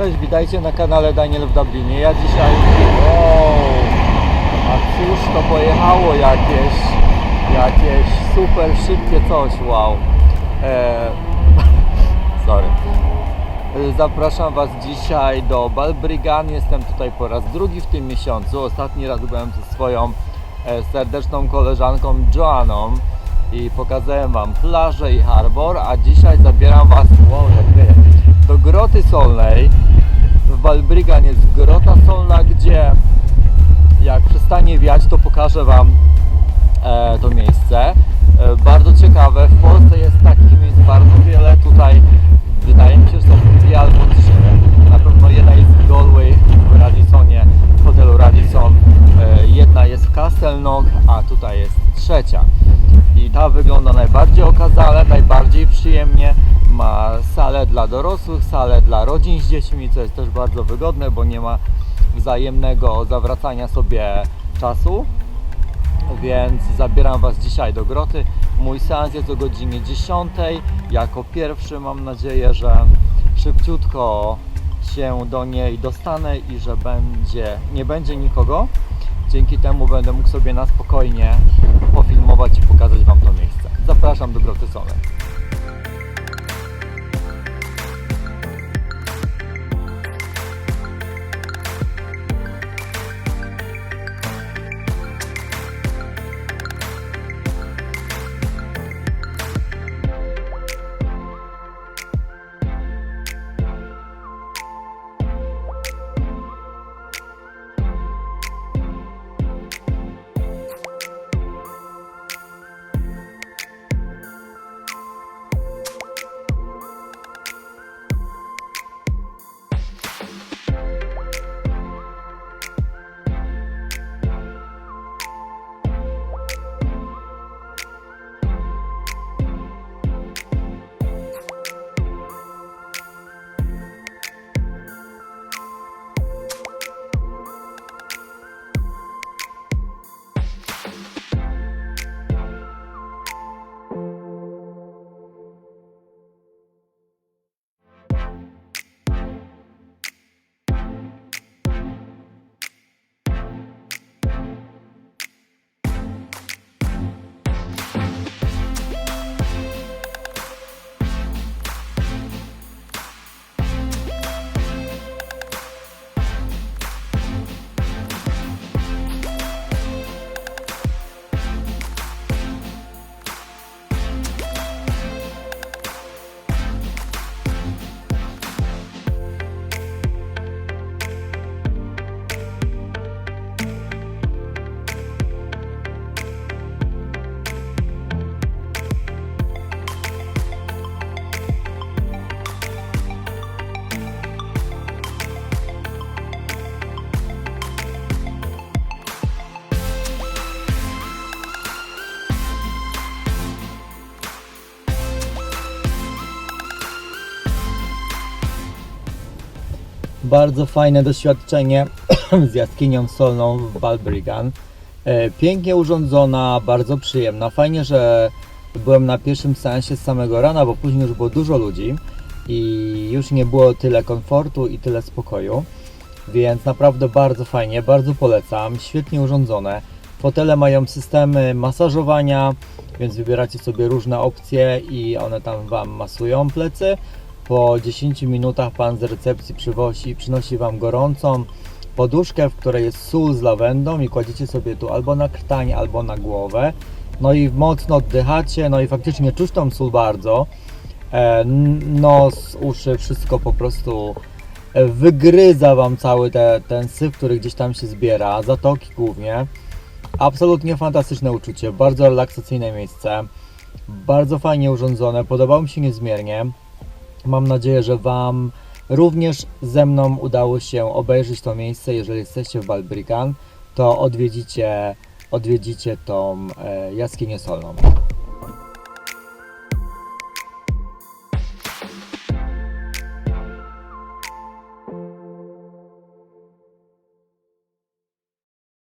Cześć, witajcie na kanale Daniel w Dublinie. Ja dzisiaj... Wow! A cóż to pojechało jakieś... Jakieś super szybkie coś, wow. Eee, sorry. E, Zapraszam Was dzisiaj do Balbriggan. Jestem tutaj po raz drugi w tym miesiącu. Ostatni raz byłem ze swoją e, serdeczną koleżanką Joanną i pokazałem Wam plażę i harbor, a dzisiaj zabieram Was wow, jak do Groty Solnej. W Balbriggan jest Grota Solna, gdzie jak przestanie wiać, to pokażę Wam e, to miejsce. E, bardzo ciekawe, w Polsce jest takich miejsc bardzo wiele. Tutaj wydaje mi się, że są dwie albo trzy. Na pewno jedna jest w Galway w Radisonie, w hotelu Radisson. E, jedna jest w Castle Knock, a tutaj jest trzecia. I ta wygląda najbardziej okazale, najbardziej przyjemnie. Ma salę dla dorosłych, salę dla rodzin z dziećmi, co jest też bardzo wygodne, bo nie ma wzajemnego zawracania sobie czasu więc zabieram Was dzisiaj do groty. Mój seans jest o godzinie 10. Jako pierwszy mam nadzieję, że szybciutko się do niej dostanę i że będzie, nie będzie nikogo. Dzięki temu będę mógł sobie na spokojnie pofilmować i pokazać Wam to miejsce. Zapraszam do groty. Bardzo fajne doświadczenie z jaskinią solną w Balbriggan. E, Pięknie urządzona, bardzo przyjemna. Fajnie, że byłem na pierwszym seansie z samego rana, bo później już było dużo ludzi i już nie było tyle komfortu i tyle spokoju. Więc naprawdę bardzo fajnie, bardzo polecam. Świetnie urządzone. Fotele mają systemy masażowania, więc wybieracie sobie różne opcje i one tam Wam masują plecy. Po 10 minutach Pan z recepcji przywozi, przynosi Wam gorącą poduszkę, w której jest sól z lawendą i kładziecie sobie tu albo na krtań, albo na głowę. No i mocno oddychacie, no i faktycznie czuć tą sól bardzo. E, nos, uszy, wszystko po prostu e, wygryza Wam cały te, ten syf, który gdzieś tam się zbiera, zatoki głównie. Absolutnie fantastyczne uczucie, bardzo relaksacyjne miejsce, bardzo fajnie urządzone, podobało mi się niezmiernie. Mam nadzieję, że Wam również ze mną udało się obejrzeć to miejsce. Jeżeli jesteście w Balbriggan, to odwiedzicie, odwiedzicie tą e, jaskinię solną.